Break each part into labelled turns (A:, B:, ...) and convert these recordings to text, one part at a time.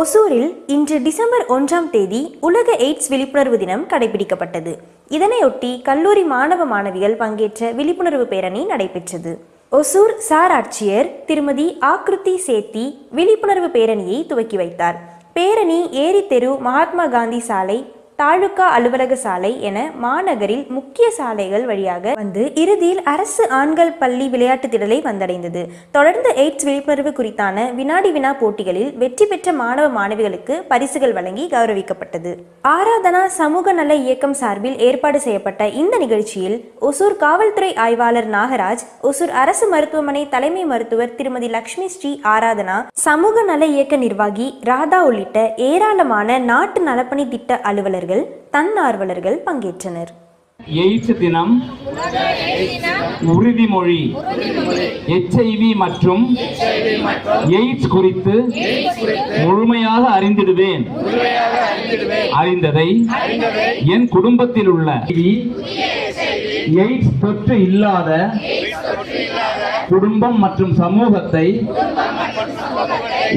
A: ஒசூரில் இன்று டிசம்பர் ஒன்றாம் தேதி உலக எய்ட்ஸ் விழிப்புணர்வு தினம் கடைபிடிக்கப்பட்டது. இதனையொட்டி கல்லூரி மாணவ மாணவிகள் பங்கேற்ற விழிப்புணர்வு பேரணி நடைபெற்றது. ஒசூர் சார் ஆட்சியர் திருமதி ஆக்ருதி சேத்தி விழிப்புணர்வு பேரணியை துவக்கி வைத்தார். பேரணி ஏரி தெரு மகாத்மா காந்தி சாலை தாலுகா அலுவலக சாலை என மாநகரில் முக்கிய சாலைகள் வழியாக வந்து இறுதியில் அரசு ஆண்கள் பள்ளி விளையாட்டு திடலை வந்தடைந்தது. தொடர்ந்து எய்ட்ஸ் விழிப்புணர்வு குறித்தான வினாடி வினா போட்டிகளில் வெற்றி பெற்ற மாணவ மாணவிகளுக்கு பரிசுகள் வழங்கி கௌரவிக்கப்பட்டது. ஆராதனா சமூக நல இயக்கம் சார்பில் ஏற்பாடு செய்யப்பட்ட இந்த நிகழ்ச்சியில் ஒசூர் காவல்துறை ஆய்வாளர் நாகராஜ் ஒசூர் அரசு மருத்துவமனை தலைமை மருத்துவர் திருமதி லக்ஷ்மி ஸ்ரீ ஆராதனா சமூக நல இயக்க நிர்வாகி ராதா உள்ளிட்ட ஏராளமான நாட்டு நலப்பணி திட்ட அலுவலர்கள் தன்னார்வலர்கள் பங்கேற்றனர்.
B: எய்ட்ஸ் தினம் உறுதிமொழி எச்ஐவி மற்றும் எய்ட்ஸ் குறித்து முழுமையாக அறிந்திடுவேன். அறிந்ததை என் குடும்பத்தில் உள்ள எய்ட்ஸ் தொற்று இல்லாத குடும்பம் மற்றும் சமூகத்தை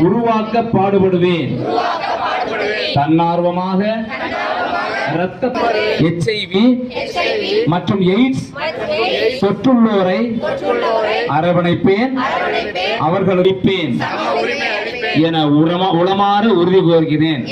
B: உருவாக்க பாடுபடுவேன். தன்னார்வமாக இரத்த எச்ஐவி மற்றும் எய்ட்ஸ் தொற்றுள்ளோரை அரவணைப்பேன் அவர்கள் அளிப்பேன். என உளமாற உறுதி கோருகிறேன்.